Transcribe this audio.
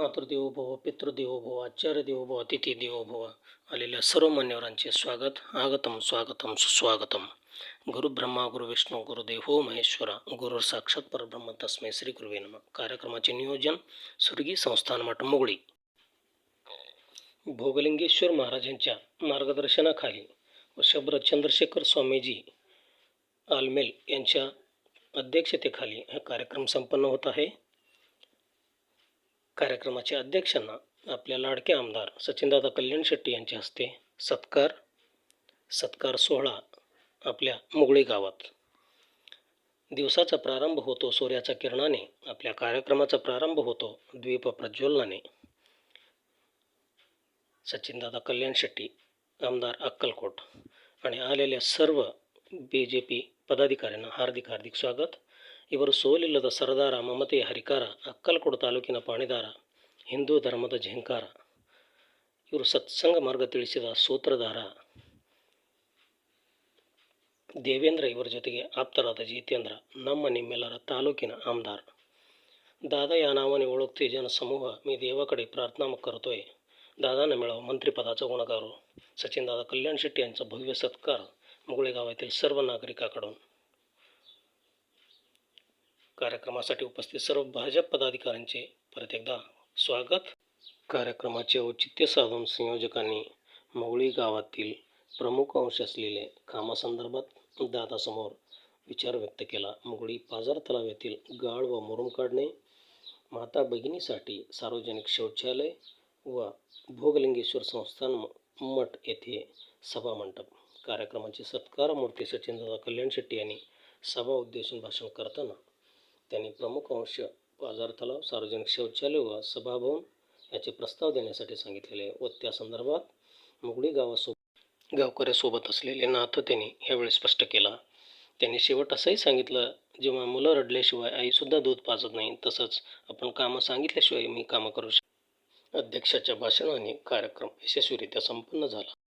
मातृदेवो भव पितृदेवो भव आचार्य देवो भव अतिथी देवो भव. आलेल्या सर्व मान्यवरांचे स्वागत आगतम स्वागतम सुस्वागतम. गुरु ब्रह्मा गुरु विष्णू गुरुदेव हो महेश्वरा गुरु साक्षात परब्रह्म तस्मै श्री गुरुवेनम कार्यक्रमाचे नियोजन सुरगी संस्थान मठ मोगळी. भोगलिंगेश्वर महाराजांच्या मार्गदर्शनाखाली व शब्र चंद्रशेखर स्वामीजी आलमेल यांच्या अध्यक्षतेखाली हा कार्यक्रम संपन्न होत आहे. कार्यक्रमाचे अध्यक्षांना आपल्या लाडके आमदार सचिनदादा कल्याण शेट्टी यांच्या हस्ते सत्कार सत्कार सोहळा आपल्या मुगळी गावात. दिवसाचा प्रारंभ होतो सूर्याच्या किरणाने आपल्या कार्यक्रमाचा प्रारंभ होतो द्वीप प्रज्वलनाने. सचिनदादा कल्याण शेट्टी आमदार अक्कलकोट आणि आलेल्या सर्व बी जे पी पदाधिकाऱ्यांना हार्दिक हार्दिक स्वागत. ಇವರು ಸೋಲಿಲ್ಲದ ಸರದಾರ ಮಮತೆ ಹರಿಕಾರ ಅಕ್ಕಲಕೋಡು ತಾಲೂಕಿನ ಪಾಣಿದಾರ ಹಿಂದೂ ಧರ್ಮದ ಝೇಂಕಾರ ಇವರು ಸತ್ಸಂಗ ಮಾರ್ಗ ತಿಳಿಸಿದ ಸೂತ್ರಧಾರ ದೇವೇಂದ್ರ ಇವರ ಜೊತೆಗೆ ಆಪ್ತರಾದ ಜಿತೇಂದ್ರ ನಮ್ಮ ನಿಮ್ಮೆಲ್ಲರ ತಾಲೂಕಿನ आमदार दादा या नावाने ओळखते जनसमूह मी देवाकडे प्रार्थना करतोय दादांना मिळावं मंत्रिपदाचा गुणगारू सचिनदादा कल्याण शेट्टी यांचा भव्य सत्कार मुगळे गावातील सर्व नागरिकाकडून कार्यक्रमासाठी उपस्थित सर्व भाजप पदाधिकाऱ्यांचे परत एकदा स्वागत. कार्यक्रमाचे औचित्य साधून संयोजकांनी मवळी गावातील प्रमुख अंश असलेले कामासंदर्भात दादासमोर विचार व्यक्त केला. मुगळी पाजार तलाव येथील गाळ व मुरुम काढणे माता भगिनीसाठी सार्वजनिक शौचालय व भोगलिंगेश्वर संस्थान म- मठ येथे सभा मंडप. कार्यक्रमाचे सत्कार मूर्ती सचिनदादा कल्याण शेट्टी यांनी सभा उद्देशून भाषण करताना त्यांनी प्रमुख अंश बाजार तलाव सार्वजनिक शौचालय व सभाभवन याचे प्रस्ताव देण्यासाठी सांगितलेले आहे. व त्या संदर्भात मुगडी गावासोबत गावकऱ्यासोबत असलेले नातं त्यांनी यावेळी स्पष्ट केला. त्यांनी शेवट असंही सांगितलं जेव्हा मुलं रडल्याशिवाय आईसुद्धा दूध पाजत नाही तसंच आपण कामं सांगितल्याशिवाय मी कामं करू शक अध्यक्षाच्या भाषणाने कार्यक्रम यशस्वीरित्या संपन्न झाला.